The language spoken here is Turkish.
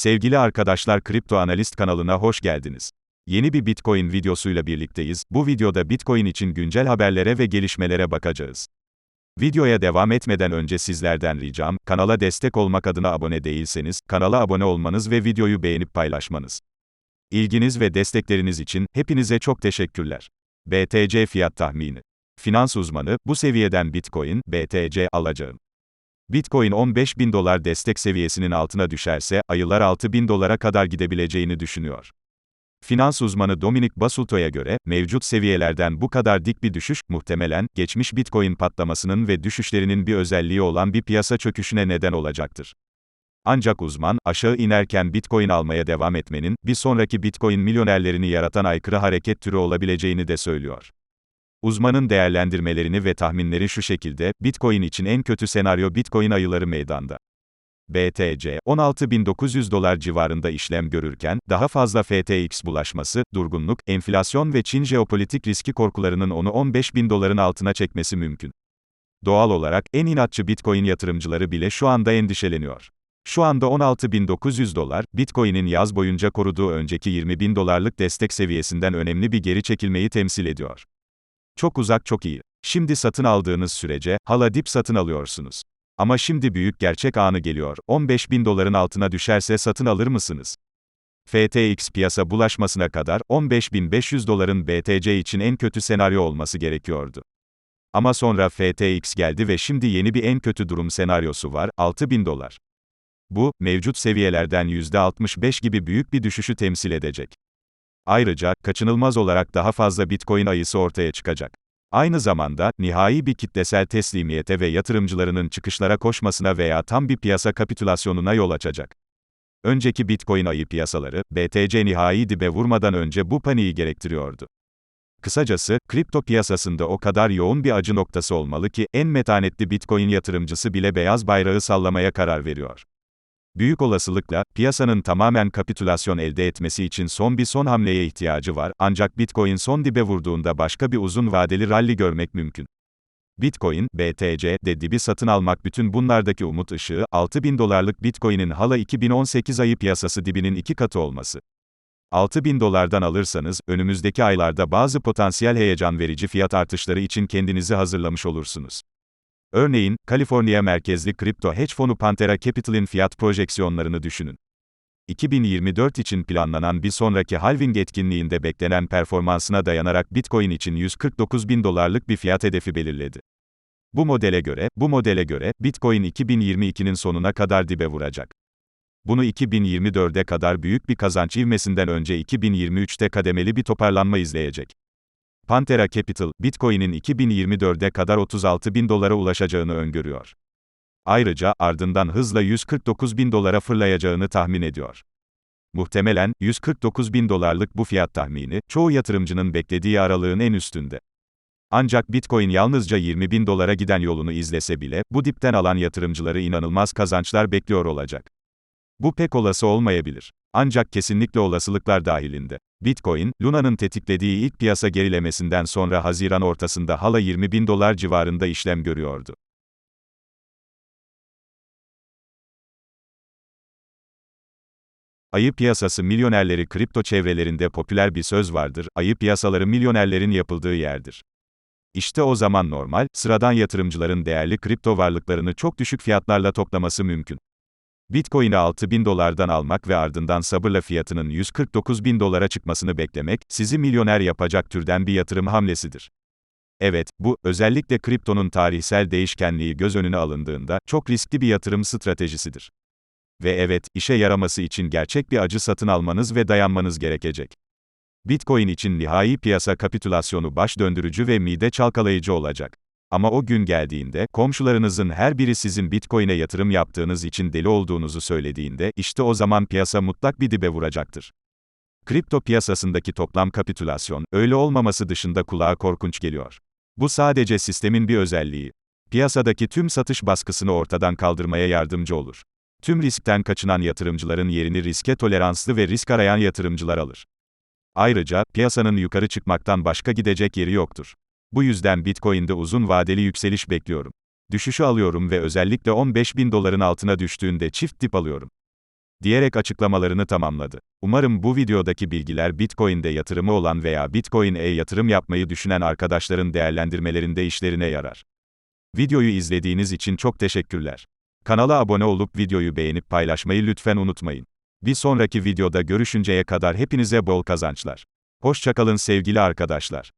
Sevgili arkadaşlar Kripto Analist kanalına hoş geldiniz. Yeni bir Bitcoin videosuyla birlikteyiz. Bu videoda Bitcoin için güncel haberlere ve gelişmelere bakacağız. Videoya devam etmeden önce sizlerden ricam, kanala destek olmak adına abone değilseniz, kanala abone olmanız ve videoyu beğenip paylaşmanız. İlginiz ve destekleriniz için hepinize çok teşekkürler. BTC fiyat tahmini. Finans uzmanı, bu seviyeden Bitcoin, BTC alacağım. Bitcoin 15 bin dolar destek seviyesinin altına düşerse, ayılar 6 bin dolara kadar gidebileceğini düşünüyor. Finans uzmanı Dominic Basulto'ya göre, mevcut seviyelerden bu kadar dik bir düşüş, muhtemelen, geçmiş Bitcoin patlamasının ve düşüşlerinin bir özelliği olan bir piyasa çöküşüne neden olacaktır. Ancak uzman, aşağı inerken Bitcoin almaya devam etmenin, bir sonraki Bitcoin milyonerlerini yaratan aykırı hareket türü olabileceğini de söylüyor. Uzmanın değerlendirmelerini ve tahminleri şu şekilde, Bitcoin için en kötü senaryo Bitcoin ayıları meydanda. BTC, 16.900 dolar civarında işlem görürken, daha fazla FTX bulaşması, durgunluk, enflasyon ve Çin jeopolitik riski korkularının onu 15.000 doların altına çekmesi mümkün. Doğal olarak, en inatçı Bitcoin yatırımcıları bile şu anda endişeleniyor. Şu anda 16.900 dolar, Bitcoin'in yaz boyunca koruduğu önceki 20.000 dolarlık destek seviyesinden önemli bir geri çekilmeyi temsil ediyor. Çok uzak çok iyi. Şimdi satın aldığınız sürece, hala dip satın alıyorsunuz. Ama şimdi büyük gerçek anı geliyor. 15 bin doların altına düşerse satın alır mısınız? FTX piyasa bulaşmasına kadar 15.500 doların BTC için en kötü senaryo olması gerekiyordu. Ama sonra FTX geldi ve şimdi yeni bir en kötü durum senaryosu var, 6000 dolar. Bu, mevcut seviyelerden %65 gibi büyük bir düşüşü temsil edecek. Ayrıca, kaçınılmaz olarak daha fazla Bitcoin ayısı ortaya çıkacak. Aynı zamanda, nihai bir kitlesel teslimiyete ve yatırımcılarının çıkışlara koşmasına veya tam bir piyasa kapitülasyonuna yol açacak. Önceki Bitcoin ayı piyasaları, BTC nihai dibe vurmadan önce bu paniği gerektiriyordu. Kısacası, kripto piyasasında o kadar yoğun bir acı noktası olmalı ki, en metanetli Bitcoin yatırımcısı bile beyaz bayrağı sallamaya karar veriyor. Büyük olasılıkla, piyasanın tamamen kapitülasyon elde etmesi için son bir son hamleye ihtiyacı var, ancak Bitcoin son dibe vurduğunda başka bir uzun vadeli rally görmek mümkün. Bitcoin, BTC, de dibi satın almak bütün bunlardaki umut ışığı, 6000 dolarlık Bitcoin'in hala 2018 ayı piyasası dibinin iki katı olması. 6000 dolardan alırsanız, önümüzdeki aylarda bazı potansiyel heyecan verici fiyat artışları için kendinizi hazırlamış olursunuz. Örneğin, Kaliforniya merkezli kripto hedge fonu Pantera Capital'in fiyat projeksiyonlarını düşünün. 2024 için planlanan bir sonraki halving etkinliğinde beklenen performansına dayanarak Bitcoin için 149 bin dolarlık bir fiyat hedefi belirledi. Bu modele göre, bu modele göre, Bitcoin 2022'nin sonuna kadar dibe vuracak. Bunu 2024'e kadar büyük bir kazanç ivmesinden önce 2023'te kademeli bir toparlanma izleyecek. Pantera Capital, Bitcoin'in 2024'e kadar 36 bin dolara ulaşacağını öngörüyor. Ayrıca, ardından hızla 149 bin dolara fırlayacağını tahmin ediyor. Muhtemelen, 149 bin dolarlık bu fiyat tahmini, çoğu yatırımcının beklediği aralığın en üstünde. Ancak Bitcoin yalnızca 20 bin dolara giden yolunu izlese bile, bu dipten alan yatırımcıları inanılmaz kazançlar bekliyor olacak. Bu pek olası olmayabilir. Ancak kesinlikle olasılıklar dahilinde. Bitcoin, Luna'nın tetiklediği ilk piyasa gerilemesinden sonra Haziran ortasında hala 20 bin dolar civarında işlem görüyordu. Ayı piyasası milyonerleri kripto çevrelerinde popüler bir söz vardır, ayı piyasaları milyonerlerin yapıldığı yerdir. İşte o zaman normal, sıradan yatırımcıların değerli kripto varlıklarını çok düşük fiyatlarla toplaması mümkün. Bitcoin'i 6 bin dolardan almak ve ardından sabırla fiyatının 149 bin dolara çıkmasını beklemek, sizi milyoner yapacak türden bir yatırım hamlesidir. Evet, bu, özellikle kriptonun tarihsel değişkenliği göz önüne alındığında, çok riskli bir yatırım stratejisidir. Ve evet, işe yaraması için gerçek bir acı satın almanız ve dayanmanız gerekecek. Bitcoin için nihai piyasa kapitülasyonu baş döndürücü ve mide çalkalayıcı olacak. Ama o gün geldiğinde, komşularınızın her biri sizin Bitcoin'e yatırım yaptığınız için deli olduğunuzu söylediğinde, işte o zaman piyasa mutlak bir dibe vuracaktır. Kripto piyasasındaki toplam kapitülasyon, öyle olmaması dışında kulağa korkunç geliyor. Bu sadece sistemin bir özelliği. Piyasadaki tüm satış baskısını ortadan kaldırmaya yardımcı olur. Tüm riskten kaçınan yatırımcıların yerini riske toleranslı ve risk arayan yatırımcılar alır. Ayrıca, piyasanın yukarı çıkmaktan başka gidecek yeri yoktur. Bu yüzden Bitcoin'de uzun vadeli yükseliş bekliyorum. Düşüşü alıyorum ve özellikle 15 bin doların altına düştüğünde çift dip alıyorum. diyerek açıklamalarını tamamladı. Umarım bu videodaki bilgiler Bitcoin'de yatırımı olan veya Bitcoin'e yatırım yapmayı düşünen arkadaşların değerlendirmelerinde işlerine yarar. Videoyu izlediğiniz için çok teşekkürler. Kanala abone olup videoyu beğenip paylaşmayı lütfen unutmayın. Bir sonraki videoda görüşünceye kadar hepinize bol kazançlar. Hoşçakalın sevgili arkadaşlar.